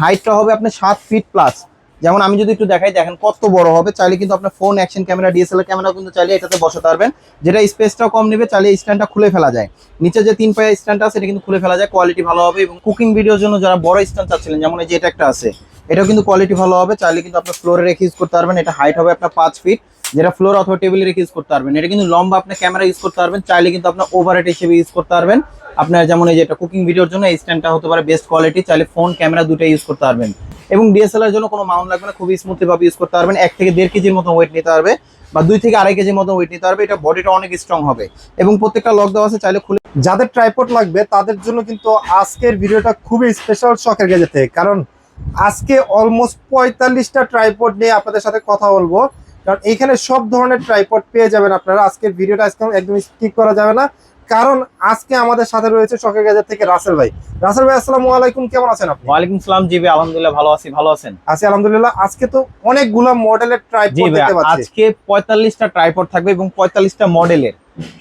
হাইটটা হবে আপনার সাত ফিট প্লাস যেমন আমি যদি একটু দেখাই, দেখেন কত বড় হবে, চাইলে কিন্তু আপনার phone action camera DSLR camera কিন্তু চাইলে এটাতে বসাতে পারবেন। যেটা স্পেসটাও কম নেবে, চাইলে স্ট্যান্ডটা খুলে ফেলা যায়। নিচে যে তিন পায়া স্ট্যান্ড আছে, এটা কিন্তু খুলে ফেলা যায় কোয়ালিটি ভালো হবে এবং কুকিং ভিডিওর জন্য যারা বড় স্ট্যান্ড চাচ্ছিলেন, যেমন এই যে এটা একটা আছে, এটাও কিন্তু কোয়ালিটি ভালো হবে। চাইলে কিন্তু আপনার ফ্লোরে রেখে ইউজ করতে পারবেন, এটা হাইট হবে আপনার পাঁচ ফিট যেটা ফ্লোর অথবা টেবিলে রেখে ইউজ করতে পারবেন। এটা কিন্তু লম্বা আপনি ক্যামেরা ইউজ করতে পারবেন, চাইলে কিন্তু আপনার ওভারহেড হিসেবে ইউজ করতে পারবেন। আপনার যেমন এই যে এটা কুকিং ভিডিওর জন্য এই স্ট্যান্ডটা হতে পারে বেস্ট কোয়ালিটি চাইলে ফোন ক্যামেরা দুটোই ইউজ করতে পারবেন। এবং ডিএসএলআর জন্য কোনো মাউন্ট লাগবে না, খুবই স্মুথলি ভাবে ইউজ করতে পারবেন। এক থেকে দেড় কেজির মতো ওয়েট নিতে পারবে বা দুই থেকে আড়াই কেজির মতো ওয়েট নিতে পারবে। এটা বডিটা অনেক স্ট্রং হবে। এবং প্রত্যেকটা লক দেওয়া আছে, চাইলে খুলে যাদের ট্রাইপড লাগবে, তাদের জন্য কিন্তু আজকের ভিডিওটা খুবই স্পেশাল শখের গেজে থেকে কারণ আজকে অলমোস্ট পঁয়তাল্লিশটা ট্রাইপড নিয়ে আপনাদের সাথে কথা বলব। কারণ এখানে সব ধরনের ট্রাইপড পেয়ে যাবেন আপনারা। আজকের ভিডিওটা আজকে একদম স্কিপ করা যাবে না। কারণ আজকে আমাদের সাথে রয়েছে শখের গেজের থেকে রাসেল ভাই। রাসেল ভাই আসসালামু আলাইকুম কেমন আছেন আপনি? ওয়ালাইকুম সালাম জি ভাই আলহামদুলিল্লাহ ভালো আছি। ভালো আছেন? আছি আলহামদুলিল্লাহ। আজকে তো অনেকগুলো মডেলের ট্রাইপড দেখতে পাচ্ছি। আজকে পঁয়তাল্লিশটা ট্রাইপড থাকবে এবং পঁয়তাল্লিশটা মডেলের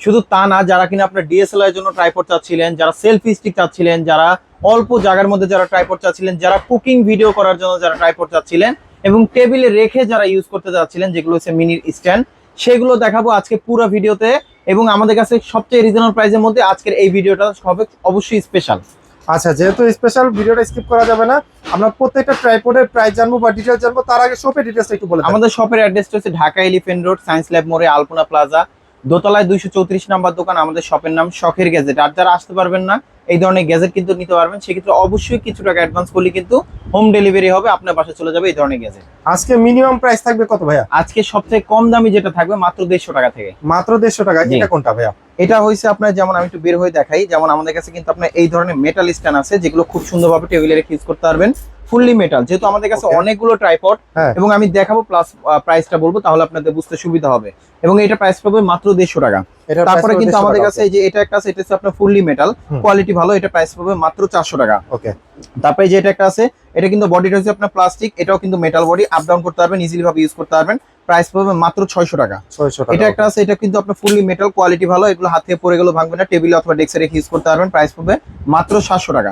শুধু তা না যারা কিনা আপনার ডিএসএলআর জন্য ট্রাইপড চাচ্ছিলেন যারা সেলফি স্টিক চাচ্ছিলেন যারা অল্প জায়গার মধ্যে যারা ট্রাইপড চাচ্ছিলেন যারা কুকিং ভিডিও করার জন্য যারা ট্রাইপড চাচ্ছিলেন এবং টেবিলে রেখে যারা ইউজ করতে যাচ্ছিলেন যেগুলো হচ্ছে মিনির স্ট্যান্ড সেগুলো দেখাবো আজকে পুরো ভিডিওতে। এবং আমাদের কাছে সবচেয়ে রিজনেবল প্রাইসের মধ্যে আজকের এই ভিডিওটা হবে অবশ্যই স্পেশাল আচ্ছা যেহেতু স্পেশাল ভিডিওটা স্কিপ করা যাবে না আমরা প্রত্যেকটা ট্রাইপোর্ডের প্রাইস জানব বা ডিটেলস জানব তার আগে শপের ডিটেলসটা একটু বলে আমাদের শপের অ্যাড্রেসটা হচ্ছে Dhaka Elephant Road Science Lab মোড়ে আলপনা প্লাজা দোতলায় দুইশো চৌত্রিশ নাম্বার দোকান আমাদের শপের নাম শখের গ্যাজেট আর যারা আসতে পারবেন না এই ধরনের গ্যাজেট কিন্তু নিতে পারবেন সেক্ষেত্রে অবশ্যই কিছু টাকা অ্যাডভান্স করলে কিন্তু হোম ডেলিভারি হবে আপনার বাসায় চলে যাবে এই ধরনের গ্যাজেট আজকে মিনিমাম প্রাইস থাকবে কত ভাইয়া? আজকে সবচেয়ে কম দামি যেটা থাকবে মাত্র দেড়শো টাকা থেকে। মাত্র দেড়শো টাকা এটা কোনটা ভাইয়া? এটা হয়েছে আপনার যেমন আমি একটু বের হয়ে দেখাই যেমন আমাদের কাছে কিন্তু আপনার এই ধরনের মেটাল স্ট্যান্ড আছে যেগুলো খুব সুন্দরভাবে টেবিলে রেখে ইউজ করতে পারবেন। ফুললি মেটাল যেহেতু আমাদের কাছে অনেকগুলো ট্রাইপড হ্যাঁ। এবং আমি দেখাবো প্লাস প্রাইসটা বলব তাহলে আপনাদের বুঝতে সুবিধা হবে। এবং এটা প্রাইস পাবে মাত্র দেড়শো টাকা। তারপরে কিন্তু আমাদের কাছে এই যে এটা একটা আছে এটা হচ্ছে আপনার ফুললি মেটাল কোয়ালিটি ভালো এটা প্রাইস পাবে মাত্র চারশো টাকা। ওকে তারপরে যে এটা একটা আছে এটা কিন্তু বডিটা হচ্ছে আপনার প্লাস্টিক এটাও কিন্তু মেটাল বডি আপ ডাউন করতে পারবেন ইজিলি ভাবে ইউজ করতে পারবেন। প্রাইস পাবে মাত্র ছয়শো টাকা। ছয়শো টাকা এটা একটা আছে এটা কিন্তু আপনার ফুললি মেটাল কোয়ালিটি ভালো এগুলো হাত পড়ে গেলে ভাঙবে না টেবিলে অথবা ডেস্কে রেখে ইউজ করতে পারবেন প্রাইস পাবে মাত্র সাতশো টাকা।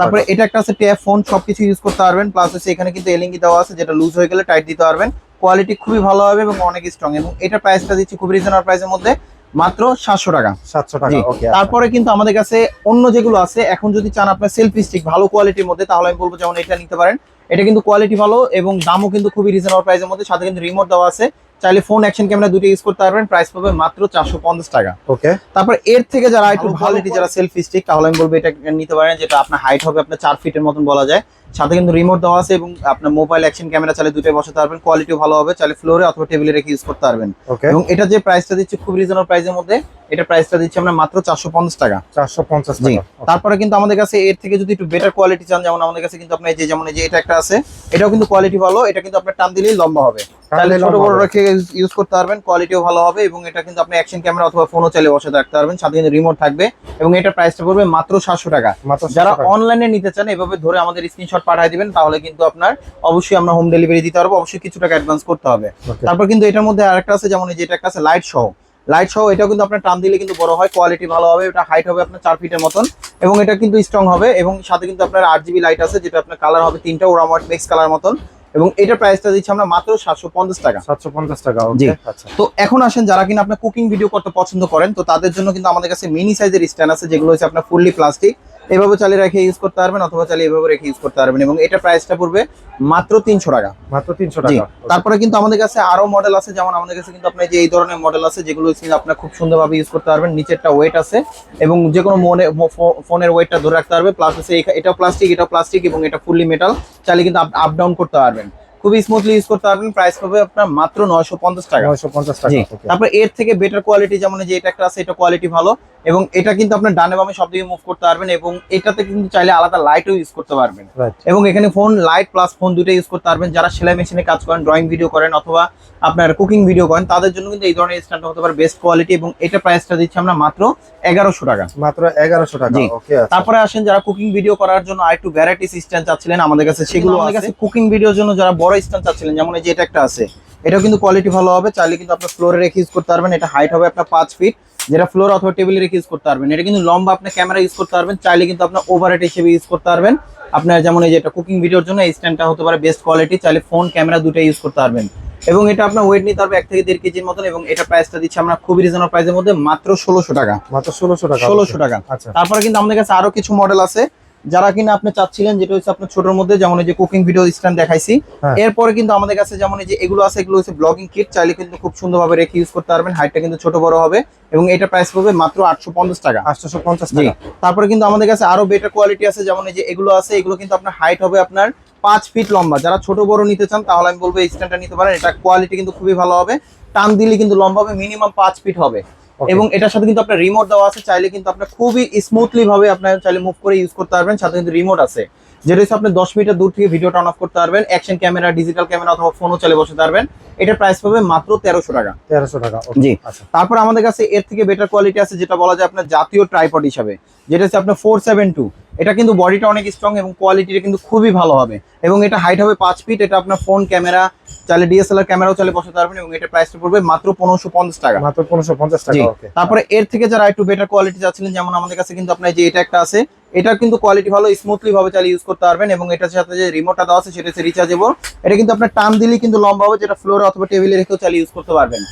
তারপরে এটা একটা আছে ট্যাব ফোন সবকিছু ইউজ করতে পারবেন প্লাস হচ্ছে এখানে কিন্তু এলিঙ্গি দেওয়া আছে যেটা লুজ হয়ে গেলে টাইট দিতে পারবেন। কোয়ালিটি খুবই ভালো হবে এবং অনেক স্ট্রং এবং এটা প্রাইসটা দিচ্ছি খুব রিজনেবল প্রাইসের মধ্যে মাত্র সাতশো টাকা। সাতশো টাকা তারপরে কিন্তু আমাদের কাছে অন্য যেগুলো আছে এখন যদি চান আপনার সেলফি স্টিক ভালো কোয়ালিটির মধ্যে তাহলে আমি বলব যেমন এটা নিতে পারেন। এটা কিন্তু কোয়ালিটি ভালো এবং দামও কিন্তু খুবই রিজনেবল প্রাইসের মধ্যে, সাথে কিন্তু রিমোট দেওয়া আছে। চাইলে ফোন অ্যাকশন ক্যামেরা দুটো ইউজ করতে পারবেন। প্রাইস পাবে মাত্র চারশো পঞ্চাশ টাকা। ওকে তারপর এর থেকে যারা একটু ভালো কোয়ালিটি যারা সেলফি স্টিক তাহলে আমি বলব এটা নিতে পারেন যেটা আপনার হাইট হবে আপনার চার ফিটের মতন বলা যায়। সাথে কিন্তু রিমোট দেওয়া আছে এবং আপনার মোবাইল অ্যাকশন ক্যামেরা চাইলে দুটোই বসাতে পারবেন। কোয়ালিটিও ভালো হবে চাইলে ফ্লোরে অথবা টেবিলে রেখে ইউজ করতে পারবেন। এবং এটা যে প্রাইসটা দিচ্ছে খুব রিজনেবল প্রাইসের মধ্যে এটা প্রাইসটা দিচ্ছে আমরা মাত্র চারশো পঞ্চাশ টাকা। চারশো পঞ্চাশ তারপরে কিন্তু আমাদের কাছে এর থেকে যদি একটু বেটার কোয়ালিটি চান যেমন আমাদের কাছে কিন্তু আপনার যে যেমন এই যে এটা একটা আছে এটাও কিন্তু কোয়ালিটি ভালো এটা কিন্তু আপনার টান দিলেই লম্বা হবে। চাইলে ছোট বড় রেখে ইউজ করতে পারবেন কোয়ালিটিও ভালো হবে এবং এটা কিন্তু আপনি অ্যাকশন ক্যামেরা অথবা ফোনও চাইলে বসাতে রাখতে পারবেন। সাথে কিন্তু রিমোট থাকবে এবং এটা প্রাইসটা পড়বে মাত্র সাতশো টাকা। যারা 700 অনলাইনে নিতে চান এভাবে ধরে আমাদের স্ক্রিনশট পাঠিয়ে দিবেন তাহলে কিন্তু আপনার অবশ্যই আমরা হোম ডেলিভারি দিতে পারব অবশ্যই কিছু টাকা অ্যাডভান্স করতে হবে। তারপর কিন্তু এটার মধ্যে আরেকটা আছে যেমন এই যে এটা একটা আছে লাইট সহ লাইট সহ এটা কিন্তু আপনার টান দিলে কিন্তু বড় হয় কোয়ালিটি ভালো হবে এটা হাইট হবে আপনার চার ফিটের মতন এবং এটা কিন্তু স্ট্রং হবে এবং সাথে কিন্তু আপনার আট জিবি লাইট আছে যেটা আপনার কালার হবে তিনটা ওরামার্ট মিক্স কালার মতন। এবং এটা প্রাইসটা দিচ্ছি আমরা মাত্র সাতশো পঞ্চাশ টাকা। সাতশো পঞ্চাশ টাকা জি। ওকে আচ্ছা। তো এখন আসেন যারা কিনা আপনার কুকিং ভিডিও করতে পছন্দ করেন তো তাদের জন্য কিন্তু আমাদের কাছে মিনি সাইজের স্ট্যান্ড আছে যেগুলো হচ্ছে আপনার ফুললি প্লাস্টিক এভাবে চালিয়ে রেখে ইউজ করতে পারবেন অথবা চালিয়ে এভাবে রেখে ইউজ করতে পারবেন। এবং এটা প্রাইসটা পড়বে মাত্র তিনশো টাকা। মাত্র তিনশো টাকা তারপরে কিন্তু আমাদের কাছে আরও মডেল আছে যেমন আমাদের কাছে কিন্তু আপনার যে এই ধরনের মডেল আছে যেগুলো আপনার খুব সুন্দরভাবে ইউজ করতে পারবেন। নিচেরটা ওয়েট আছে এবং যে কোনো মনে ফোনের ওয়েটটা ধরে রাখতে পারবে। প্লাস হচ্ছে এটাও প্লাস্টিক এটা প্লাস্টিক এবং এটা ফুললি মেটাল চাইলে কিন্তু আপ ডাউন করতে পারবেন। খুবই স্মুথলি ইউজ করতে পারবেন। প্রাইস পাবে আপনার মাত্র নয়শো পঞ্চাশ টাকা। নয়শো পঞ্চাশ টাকা তারপর এর থেকে বেটার কোয়ালিটি যেমন যে এটা একটা আছে এটা কোয়ালিটি ভালো। এবং এটা কিন্তু আপনার ডানে বামে সব দিকে মুভ করতে পারবেন এবং এটাতে কিন্তু চাইলে আলাদা লাইটও ইউজ করতে পারবেন। এবং এখানে ফোন লাইট প্লাস ফোন দুটো ইউজ করতে পারবেন। যারা সেলাই মেশিনে কাজ করেন ড্রয়িং ভিডিও করেন অথবা আপনার কুকিং ভিডিও করেন তাদের জন্য কিন্তু এই ধরনের স্ট্যান্ডটা হতে পারে বেস্ট কোয়ালিটি এবং এটা প্রাইসটা দিচ্ছি আমরা মাত্র এগারোশো টাকা। মাত্র এগারোশো টাকা ওকে আচ্ছা। তারপরে আসেন যারা কুকিং ভিডিও করার জন্য আরেকটু ভ্যারাইটিস স্ট্যান্ড চাচ্ছিলেন আমাদের কাছে সেগুলো আমাদের কাছে কুকিং ভিডিওর জন্য যারা বড় স্ট্যান্ড চাচ্ছিলেন যেমন এই যে এটা একটা আছে। এটাও কিন্তু কোয়ালিটি ভালো হবে চাইলে কিন্তু আপনার ফ্লোরে রেখে ইউজ করতে পারবেন। এটা হাইট হবে আপনার পাঁচ ফিট যেটা ফ্লোর অথবা টেবিলে রেখে ইউজ করতে পারবেন। এটা কিন্তু লম্বা আপনি ক্যামেরা ইউজ করতে পারবেন চাইলে কিন্তু আপনার ওভারহেড হিসেবে ইউজ করতে পারবেন। আপনার যেমন এই যে এটা কুকিং ভিডিওর জন্য এই স্ট্যান্ডটা হতে পারে বেস্ট কোয়ালিটি চাইলে ফোন ক্যামেরা দুটো ইউজ করতে পারবেন। এবং এটা আপনার ওয়েট নিতে পারবে এক থেকে দেড় কেজির মতন এবং এটা প্রাইসটা দিচ্ছে আমরা খুবই রিজনেবল প্রাইসের মধ্যে মাত্র ষোলোশো টাকা। মাত্র ষোলোশো টাকা। ষোলোশো টাকা। আচ্ছা। তারপরে কিন্তু আমাদের কাছে আরও কিছু মডেল আছে। যারা কিনা আপনি চাচ্ছিলেন যেটা হচ্ছে আপনার ছোটর মধ্যে যেমন এই যে কুকিং ভিডিও স্ট্যান্ড দেখাইছি। হ্যাঁ। এরপরে কিন্তু আমাদের কাছে যেমন এই যে এগুলো আছে এগুলো হচ্ছে ব্লগিং কিট চাইলে কিন্তু খুব সুন্দরভাবে রেখে ইউজ করতে পারবেন। হাইটটা কিন্তু ছোট বড় হবে এবং এটা প্রাইস পড়বে মাত্র আটশো পঞ্চাশ টাকা। আটশোশো পঞ্চাশ জি। টাকা। তারপরে কিন্তু আমাদের কাছে আরও বেটার কোয়ালিটি আছে যেমন এই যে এগুলো আছে এগুলো কিন্তু আপনার হাইট হবে আপনার পাঁচ ফিট লম্বা। যারা ছোট বড় নিতে চান তাহলে আমি বলব এই স্ট্যান্ডটা নিতে পারেন। এটা কোয়ালিটি কিন্তু খুবই ভালো হবে। টান দিলে কিন্তু লম্বা হবে মিনিমাম পাঁচ ফিট হবে. এবং এটার সাথে কিন্তু আপনার রিমোট দেওয়া আছে চাইলে কিন্তু আপনার খুবই স্মুথলি ভাবে আপনার চাইলে মুভ করে ইউজ করতে পারবেন সাথে কিন্তু রিমোট আছে। যেটা হচ্ছে আপনি দশ মিটার দূর থেকে ভিডিও টার্ন অফ করতে পারবেন অ্যাকশন ক্যামেরা ডিজিটাল ক্যামেরা অথবা ফোনও চলে বসতে পারবেন। এটার প্রাইস পাবে মাত্র তেরোশো টাকা। তেরোশো টাকা জি। আচ্ছা। তারপর আমাদের কাছে এর থেকে বেটার কোয়ালিটি আছে যেটা বলা যায় আপনার জাতীয় ট্রাইপড হিসাবে। যেটা হচ্ছে আপনার ফোর সেভেন টু এটা কিন্তু বডিটা অনেক স্ট্রং এবং কোয়ালিটিটা কিন্তু খুবই ভালো হবে। এবং এটা হাইট হবে পাঁচ ফিট এটা আপনার ফোন ক্যামেরা চাইলে ডিএসএলআর ক্যামেরাও চাইলে বসাতে পারবেন এবং এটা প্রাইসটা পড়বে মাত্র পনেরোশো পঞ্চাশ টাকা। মাত্র পনেরোশো পঞ্চাশ টাকা তারপরে এর থেকে যারা একটু বেটার কোয়ালিটি চাচ্ছিলেন যেমন আমাদের কাছে কিন্তু আপনার যে এটা একটা আছে এটা কিন্তু কোয়ালিটি ভালো স্মুথলি ভাবে চালিয়ে ইউজ করতে পারবেন এবং এটার সাথে যে রিমোটটা দেওয়া আছে সেটা হচ্ছে রিচার্জেবল এটা কিন্তু আপনার টান দিলেই কিন্তু লম্বা হবে যেটা ফ্লোরে অথবা টেবিলে রেখেও চালিয়ে ইউজ করতে পারবেন.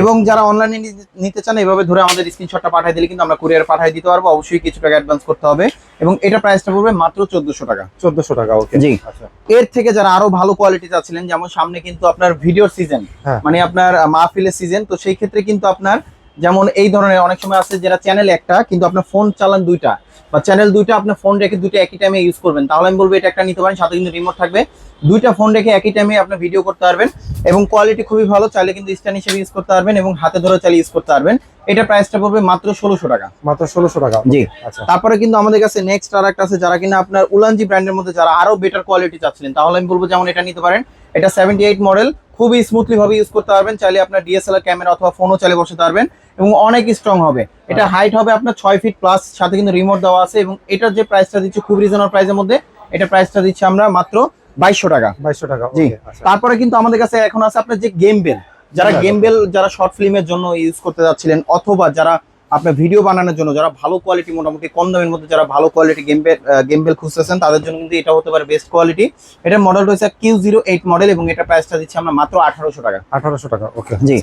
এবং যারা অনলাইনে নিতে চান এভাবে ধরে আমাদের স্ক্রিনশটটা পাঠিয়ে দিলে কিন্তু আমরা কুরিয়ার পাঠিয়ে দিতে পারব। অবশ্যই কিছু টাকা অ্যাডভান্স করতে হবে এবং এটা প্রাইসটা পড়বে মাত্র 1400 টাকা। 1400 টাকা ওকে জি। আচ্ছা। এর থেকে যারা আরও ভালো কোয়ালিটি চাচ্ছিলেন যেমন সামনে কিন্তু আপনার ভিডিওর সিজন হ্যাঁ। মানে আপনার মাহফিলের সিজন তো সেই ক্ষেত্রে কিন্তু আপনার যেমন এই ধরনের অনেক সময় আছে যেটা চ্যানেল একটা কিন্তু আপনার ফোন চালান দুইটা বা চ্যানেল দুইটা আপনার ফোন রেখে দুইটা একই টাইমে ইউজ করবেন। তাহলে আমি বলব এটা একটা নিতে পারেন সাথে কিন্তু রিমোট থাকবে। দুইটা ফোন রেখে একই টাইমে আপনি ভিডিও করতে পারবেন এবং কোয়ালিটি খুবই ভালো চাইলে কিন্তু স্ট্যান্ড হিসেবে ইউজ করতে পারবেন এবং হাতে ধরে চালিয়ে ইউজ করতে পারবেন। এটা প্রাইসটা পড়বে মাত্র ষোলোশো টাকা। মাত্র ষোলোশো টাকা জি। আচ্ছা। তারপরে কিন্তু আমাদের কাছে নেক্সট আর একটা আছে যারা কিনা আপনার উলানজি ব্র্যান্ডের মধ্যে যারা আরও বেটার কোয়ালিটি চাচ্ছিলেন তাহলে আমি বলব যেমন এটা নিতে পারেন। এটা সেভেন্টি এইট মডেল খুবই স্মুথলি ভাবে ইউজ করতে পারবেন। চাইলে আপনার ডিএসএলআর ক্যামেরা অথবা ফোনও চালিয়ে বসতে পারবেন। এবং অনেক স্ট্রং হবে। এটা হাইট হবে আপনার ছয় ফিট প্লাস সাথে কিন্তু রিমোট দেওয়া আছে এবং এটার যে প্রাইসটা দিচ্ছে খুব রিজনেবল প্রাইসের মধ্যে এটা প্রাইসটা দিচ্ছে আমরা মাত্র বাইশশো টাকা। বাইশশো টাকা জি। আচ্ছা। তারপরে কিন্তু আমাদের কাছে এখন আছে আপনার যে গেম বেল যারা গেম বেল যারা শর্ট ফিল্মের জন্য ইউজ করতে যাচ্ছিলেন অথবা যারা আপনার ভিডিও বানানোর জন্য যারা ভালো কোয়ালিটি মোটামুটি কম দামের মধ্যে যারা ভালো quality gimbal gimbal খুঁজতেছেন তাদের জন্য কিন্তু এটা হতে পারে বেস্ট কোয়ালিটি এটার মডেল রয়েছে কিউ জিরো এইট মডেল এবং এটা প্রাইসটা দিচ্ছে আমরা মাত্র আঠারোশো টাকা। আঠারোশো টাকা ওকে জি।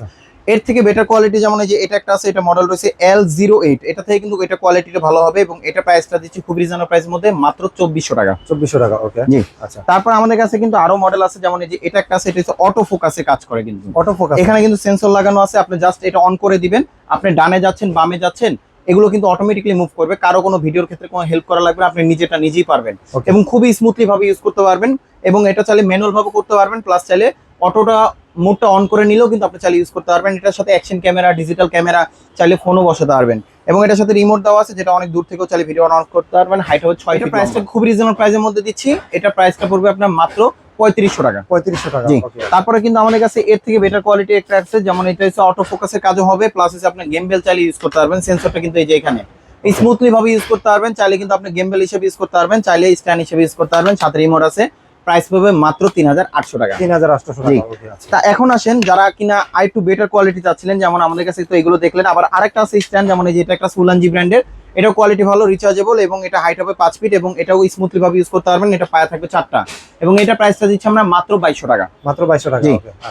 এর থেকে বেটার কোয়ালিটি যেমন এই যে এটা একটা আছে এটা মডেল রয়েছে এল জিরো এইট এটা থেকে কিন্তু এটা কোয়ালিটিটা ভালো হবে এবং এটা প্রাইসটা দিচ্ছি খুব রিজনেবল প্রাইসের মধ্যে মাত্র চব্বিশশো টাকা। চব্বিশশো টাকা ওকে জি। আচ্ছা। তারপর আমাদের কাছে কিন্তু আরও মডেল আছে যেমন এই যে এটা একটা আছে এটা হচ্ছে অটো ফোকাসে কাজ করে কিন্তু। অটো ফোকাস এখানে কিন্তু সেন্সর লাগানো আছে আপনি জাস্ট এটা অন করে দিবেন আপনি ডানে যাচ্ছেন বামে যাচ্ছেন এগুলো কিন্তু অটোমেটিকলি মুভ করবে। কারও কোনো ভিডিওর ক্ষেত্রে কোনো হেল্প করা লাগবে আপনি নিজেটা নিজেই পারবেন। এবং খুবই স্মুথলি ভাবে ইউজ করতে পারবেন এবং এটা চাইলে ম্যানুয়াল ভাবে করতে পারবেন প্লাস চাইলে অটোটা মোডটা অন করে নিলেও কিন্তু আপনি চাইলে ইউজ করতে পারবেন। এটার সাথে অ্যাকশন ক্যামেরা ডিজিটাল ক্যামেরা চাইলে ফোনও বসাতে পারবেন। এবং এটার সাথে রিমোট দেওয়া আছে যেটা অনেক দূর থেকেও চাইলে ভিডিও অন করতে পারবেন। হাইট হবে ছয় প্রাইসটা খুব রিজনেবল প্রাইসের মধ্যে দিচ্ছি। এটা প্রাইসটা পড়বে আপনার মাত্র পঁয়ত্রিশশো টাকা। পঁয়ত্রিশশো টাকা জি। তারপরে কিন্তু আমাদের কাছে এর থেকে বেটার কোয়ালিটি একটা আছে যেমন এটা হচ্ছে অটো ফোকাসের কাজও হবে প্লাস হচ্ছে আপনি গেম বেল চাইলে ইউজ করতে পারবেন। সেন্সরটা কিন্তু এই যে এখানে। স্মুথলি ভাবে ইউজ করতে পারবেন চাইলে কিন্তু আপনি গেম বেল হিসেবে ইউজ করতে পারবেন চাইলে স্ট্যান্ড হিসেবে ইউজ করতে পারবেন সাথে রিমোট আছে। প্রাইস পাবে মাত্র তিন হাজার আটশো টাকা। তিন হাজার আটশোশো টাকা আচ্ছা। তা এখন আসেন যারা কিনা আই টু বেটার কোয়ালিটি চাচ্ছিলেন যেমন আমাদের কাছে তো এগুলো দেখলেন আবার আরেকটা আছে স্ট্যান্ড যেমন এই যে এটা একটা সুলানজি ব্র্যান্ডের এটা কোয়ালিটি ভালো রিচার্জেবল এবং এটা হাইট হবে পাঁচ ফিট এবং এটাও স্মুথলি ভাবে ইউজ করতে পারবেন এটা পায়া থাকবে চারটা। এবং এটা প্রাইসটা দিচ্ছি আমরা মাত্র বাইশশো টাকা। মাত্র বাইশশো টাকা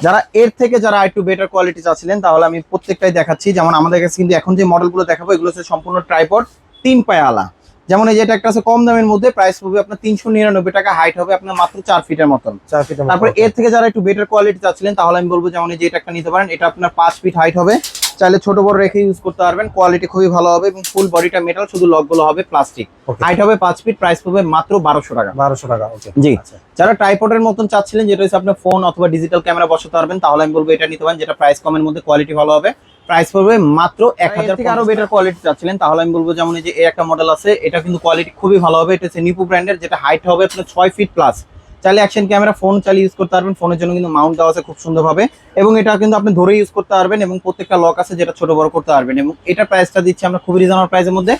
যারা এর থেকে যারা একটু বেটার কোয়ালিটি চাচ্ছিলেন তাহলে আমি প্রত্যেকটাই দেখাচ্ছি যেমন আমাদের কাছে কিন্তু এখন যে মডেলগুলো দেখাবো এগুলো হচ্ছে সম্পূর্ণ ট্রাইপড তিন পায়ে আলা যেমন এই যে এটা একটা আছে কম দামের মধ্যে প্রাইস পড়বে আপনার তিনশো নিরানব্বই টাকা হাইট হবে আপনার মাত্র চার ফিটের মতন। চার মতো, তারপর এর থেকে যারা একটু বেটার কোয়ালিটি চাচ্ছিলেন তাহলে আমি বলব যেমন এই যে এটা একটা নিতে পারেন এটা আপনার পাঁচ ফিট হাইট হবে। চাইলে ছোট বড় রেখে ইউজ করতে পারবেন কোয়ালিটি খুবই ভালো হবে এবং ফুল বডিটা মেটাল শুধু লকগুলো হবে প্লাস্টিক হাইট হবে পাঁচ ফিট প্রাইস পড়বে মাত্র বারোশো টাকা। বারোশো টাকা জি। আচ্ছা। যারা ট্রাইপডের মতন চাচ্ছিলেন যেটা হচ্ছে আপনার ফোন অথবা ডিজিটাল ক্যামেরা বসাতে পারবেন তাহলে আমি বলব এটা নিতে পারেন যেটা প্রাইস কমের মধ্যে কোয়ালিটি ভালো হবে। প্রাইস পড়বে মাত্র এক হাজার থেকে আরও বেটার কোয়ালিটি চাচ্ছিলেন তাহলে আমি বলব যেমন এই যে একটা মডেল আছে এটা কিন্তু কোয়ালিটি খুবই ভালো হবে। এটা হচ্ছে নিপু ব্র্যান্ডের যেটা হাইট হবে আপনার ছয় ফিট প্লাস চাইলে অ্যাকশন ক্যামেরা ফোন চালিয়ে ইউজ করতে পারবেন ফোনের জন্য কিন্তু মাউন্ট দেওয়া আছে খুব সুন্দরভাবে এবং এটা কিন্তু আপনি ধরে ইউজ করতে পারবেন এবং প্রত্যেকটা লক আছে যেটা ছোট বড় করতে পারবেন। এবং এটা প্রাইসটা দিচ্ছি আমরা খুবই রিজনেবল প্রাইসের মধ্যে।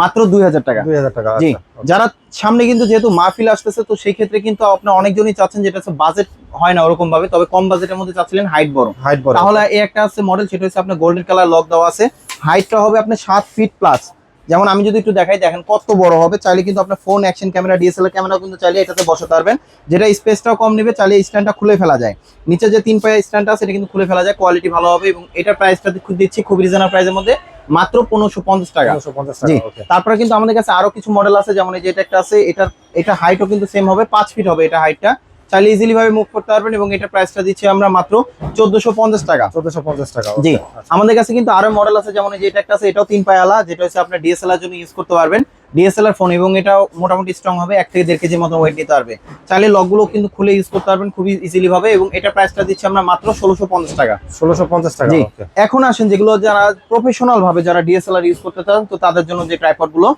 মাত্র দুই হাজার টাকা। দুই হাজার টাকা জি আচ্ছা যারা সামনে কিন্তু যেহেতু মাহফিল আসতেছে তো সেই ক্ষেত্রে কিন্তু আপনার অনেকজনই চাচ্ছেন যেটা হচ্ছে বাজেট হয় না ওরকম ভাবে তবে কম বাজেটের মধ্যে চাচ্ছিলেন হাইট বড়। হাইট বড় তাহলে এই একটা আছে মডেল সেটা হচ্ছে আপনার গোল্ডেন কালার লক দেওয়া আছে। হাইটটা হবে আপনার সাত ফিট প্লাস যেমন আমি যদি একটু দেখাই দেখেন কত বড় হবে। চাইলে কিন্তু আপনার phone action camera DSLR camera কিন্তু চাইলে এটাতে বসাতে পারবেন। যেটা স্পেসটাও কম নেবে চাইলে স্ট্যান্ডটা খুলে ফেলা যায়। নিচে যে তিন পায়া স্ট্যান্ড আছে এটা কিন্তু খুলে ফেলা যায় কোয়ালিটি ভালো হবে এবং এটার প্রাইসটা দিচ্ছি খুব রিজনেবল প্রাইসের মধ্যে মাত্র পনেরোশো পঞ্চাশ টাকা। 250 জি। টাকা ওকে তারপরে কিন্তু আমাদের কাছে আরও কিছু মডেল আছে যেমন এই যে এটা একটা আছে এটার এটা হাইটও কিন্তু সেম হবে পাঁচ ফিট হবে এটা হাইটটা চাইলে ইজিলি ভাবে মুভ করতে পারবেন এবং এটা প্রাইসটা দিচ্ছি আমরা মাত্র চোদ্দশো পঞ্চাশ টাকা 1450 টাকা জি। আচ্ছা। আমাদের কাছে কিন্তু আরও মডেল আছে যেমন যেটা একটা আছে এটাও তিন পায়ালা যেটা হচ্ছে আপনার ডিএসএলআর জন্য ইউজ করতে পারবেন ডিএসএলআর ফোন এবং এটা মোটামুটি স্ট্রং হবে এক থেকে দেড় কেজির মতো ওয়েট নিতে পারবে। চাইলে লকগুলো কিন্তু খুলে ইউজ করতে পারবেন খুবই ইজিলি ভাবে এবং এটা প্রাইসটা দিচ্ছি আমরা মাত্র ষোলোশো পঞ্চাশ টাকা। 1650 টাকা জি। এখন আসেন যেগুলো যারা প্রফেশনাল ভাবে যারা ডিএসএলআর ইউজ করতে চান তো তাদের জন্য যে ট্রাইপডগুলো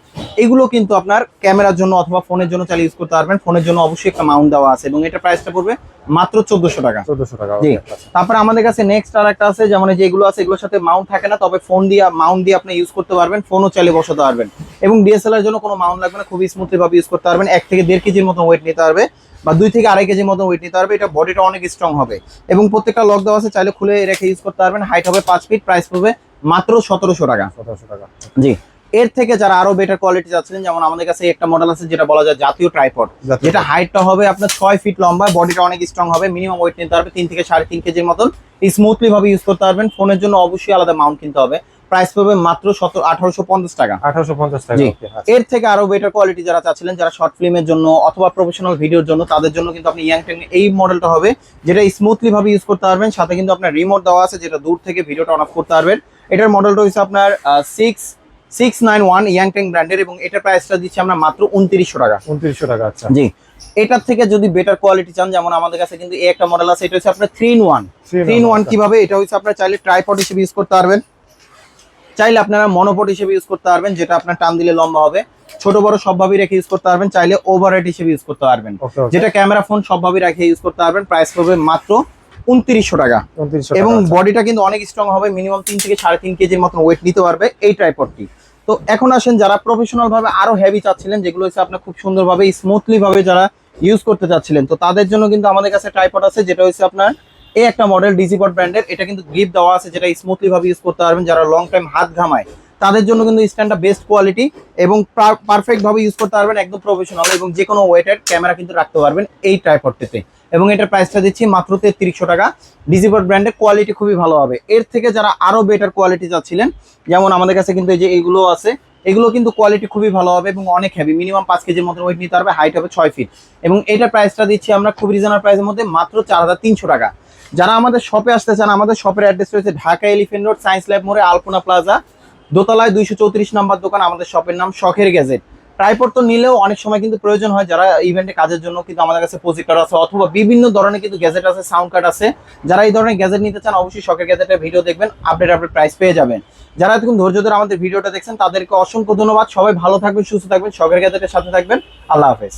এগুলো কিন্তু আপনার ক্যামেরার জন্য অথবা ফোনের জন্য চাইলে ইউজ করতে পারবেন। ফোনের জন্য অবশ্যই একটা মাউন্ট দেওয়া আছে এবং এটা প্রাইসটা পড়বে মাত্র চোদ্দশো টাকা। 1400 টাকা জি। আচ্ছা। তারপরে আমাদের কাছে নেক্সট আর একটা আছে যেমন যেগুলো আছে এগুলোর সাথে মাউন্ট থাকে না তবে ফোন দিয়ে মাউন্ট দিয়ে আপনি ইউজ করতে পারবেন ফোনও চাইলে বসাতে পারবেন। এবং ডিএসএলআর জন্য কোনো মাউন্ট লাগবে না খুবই স্মুথলি ভাবে ইউজ করতে পারবেন এক থেকে দেড় কেজির মতো ওয়েট নিতে পারবে বা দুই থেকে আড়াই কেজির মতো ওয়েট নিতে পারবে এটা বডিটা অনেক স্ট্রং হবে। এবং প্রত্যেকটা লক দেওয়া আছে চাইলে খুলে রেখে ইউজ করতে পারবেন হাইট হবে পাঁচ ফিট প্রাইস পড়বে মাত্র সতেরোশো টাকা। 1700 টাকা। জি। এর থেকে যারা আরও বেটার কোয়ালিটি চাচ্ছিলেন যেমন আমাদের কাছে একটা মডেল আছে যেটা বলা যায় জাতীয় ট্রাইপড যেটা হাইটটা হবে আপনার ছয় ফিট লম্বা বডিটা অনেক স্ট্রং হবে মিনিমাম ওয়েট নিতে পারবে তিন থেকে সাড়ে তিন কেজির মতন। স্মুথলি ভাবে ইউজ করতে পারবেন ফোনের জন্য অবশ্যই আলাদা মাউন্ট কিনতে হবে। প্রাইস পড়বে মাত্র সতেরো আঠারোশো পঞ্চাশ টাকা। 1850 টাকা ওকে আচ্ছা। এর থেকে আরও বেটার কোয়ালিটি যারা চাচ্ছিলেন যারা শর্ট ফিল্মের জন্য অথবা প্রফেশনাল ভিডিওর জন্য তাদের জন্য কিন্তু আপনি ইয়াং টেং এই মডেলটা হবে যেটা স্মুথলি ভাবে ইউজ করতে পারবেন। সাথে কিন্তু আপনার রিমোট দেওয়া আছে যেটা দূর থেকে ভিডিওটা অন অফ করতে পারবেন। এটার মডেলটা হচ্ছে আপনার six six nine one Yunteng ব্র্যান্ডের এবং এটার প্রাইসটা দিচ্ছি আমরা মাত্র উনত্রিশশো টাকা। 2900 টাকা আচ্ছা। জি। এটার থেকে যদি বেটার কোয়ালিটি চান যেমন আমাদের কাছে কিন্তু এই একটা মডেল আছে এটা হচ্ছে আপনার three in one three in one আচ্ছা। কীভাবে? এটা হচ্ছে আপনার চাইলে ট্রাইপড হিসেবে ইউজ করতে পারবেন। চাইলে আপনারা মনোপড হিসেবে ইউজ করতে পারবেন যেটা আপনার টান দিলে লম্বা হবে। ছোট বড় সবভাবেই রেখে ইউজ করতে পারবেন চাইলে ওভারহেড হিসেবে ইউজ করতে পারবেন। যেটা ক্যামেরা ফোন সবভাবেই রেখে ইউজ করতে পারবেন প্রাইস পড়বে মাত্র উনত্রিশশো টাকা। এবং আচ্ছা। বডিটা কিন্তু অনেক স্ট্রং হবে মিনিমাম তিন থেকে সাড়ে তিন কেজির মতন ওয়েট নিতে পারবে এই ট্রাইপডটি তো এখন আসেন, যারা প্রফেশনাল ভাবে আরও হেভি চাচ্ছিলেন, যেগুলো হচ্ছে আপনার খুব সুন্দরভাবে স্মুথলি ভাবে যারা ইউজ করতে চাচ্ছিলেন, তো তাদের জন্য কিন্তু আমাদের কাছে ট্রাইপড আছে, যেটা হচ্ছে আপনার এই একটা মডেল ডিজিপড ব্র্যান্ডের এটা কিন্তু গ্রিপ দেওয়া আছে, যেটা স্মুথলি ভাবে ইউজ করতে পারবেন যারা লং টাইম হাত ঘামায়। তাদের জন্য কিন্তু স্ট্যান্ডটা বেস্ট কোয়ালিটি এবং পারফেক্ট ভাবে ইউজ করতে পারবেন একদম প্রফেশনাল এবং যে কোনো ওয়েটের ক্যামেরা কিন্তু রাখতে পারবেন এই ট্রাইপডটিতে এবং এটার প্রাইসটা দিচ্ছি মাত্র তেত্রিশশো টাকা। ডিজিপড ব্র্যান্ডের কোয়ালিটি খুবই ভালো হবে। এর থেকে যারা আরও বেটার কোয়ালিটি চাচ্ছিলেন, যেমন আমাদের কাছে কিন্তু এই যে এইগুলো আছে, এগুলো কিন্তু কোয়ালিটি খুবই ভালো হবে এবং অনেক হেভি মিনিমাম পাঁচ কেজির মতো ওয়েট নিতে পারবে হাইট হবে ছয় ফিট এবং এটার প্রাইসটা দিচ্ছি আমরা খুব রিজনেবল প্রাইসের মধ্যে মাত্র চার হাজার তিনশো টাকা। যারা আমাদের শপে আসতে চান, আমাদের শপের অ্যাড্রেস রয়েছে Dhaka Elephant Road Science Lab মোড়ে আলপনা প্লাজা দোতলায় দুইশো চৌত্রিশ নাম্বার দোকান, আমাদের শপের নাম শখের গ্যাজেট ট্রাইপড তো নিলেও অনেক সময় কিন্তু প্রয়োজন হয় যারা ইভেন্টে কাজের জন্য কিন্তু আমাদের কাছে প্রজেক্টর আছে অথবা বিভিন্ন ধরনের কিন্তু গ্যাজেট আছে সাউন্ড কার্ড আছে। যারা এই ধরনের গ্যাজেট নিতে চান, অবশ্যই শখের গ্যাজেটের ভিডিও দেখবেন আপডেট আপডেট প্রাইস পেয়ে যাবেন। যারা এতক্ষণ ধৈর্য ধরে আমাদের ভিডিওটা দেখছেন, তাদেরকে অসংখ্য ধন্যবাদ। সবাই ভালো থাকবেন, সুস্থ থাকবেন, শখের গ্যাজেটের সাথে থাকবেন। আল্লাহ হাফেজ।